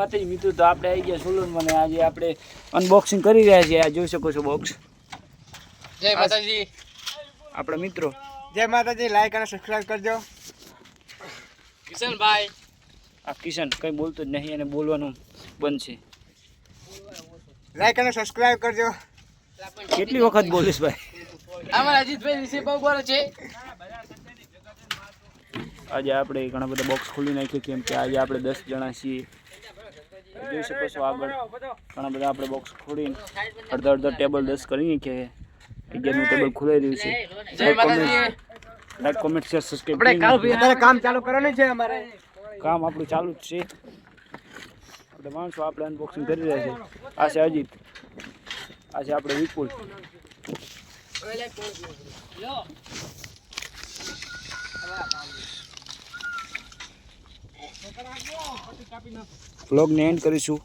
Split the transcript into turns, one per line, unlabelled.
માતાજી મિત્રો તો આપણે આવી ગયા સોલનમાં મને આજે આપણે અનબોક્સિંગ કરી રહ્યા છીએ. આ જોઈ શકો છો બોક્સ
જય માતાજી.
આપણા મિત્રો.
જય માતાજી લાઈક અને સબસ્ક્રાઇબ કરજો.
કિશનભાઈ.
આ કિશન કંઈ બોલતો જ નહીં અને બોલવાનું બંધ છે.
લાઈક અને સબસ્ક્રાઇબ કરજો.
કેટલી વખત બોલીશ ભાઈ?
અમારા અજીતભાઈ વિશે બહુ બોલે છે.
આજે આપણે ઘણા બધા બોક્સ ખોલી નાખ્યું કેમ કે આજે આપણે દસ જણા છીએ. જોઈ શકો છો આગળ. ઘણા બધા આપણે બોક્સ ખોલીને અડધા અડધા ટેબલ દસ કરી કે અગિયારનું ટેબલ ખોલાઈ રહ્યું છે. લાઈક કોમેન્ટ શેર
આપણે કાલ ભાઈ
અત્યારે કામ ચાલુ કરવાનું છે અમારે.
કામ આપણું ચાલુ જ છે. આપણે માણસો આપણે અનબોક્સિંગ કરી રહ્યા છે. આ છે અજીત. આ છે આપણે વિપુલ. વ્લોગને એન્ડ કરીશું.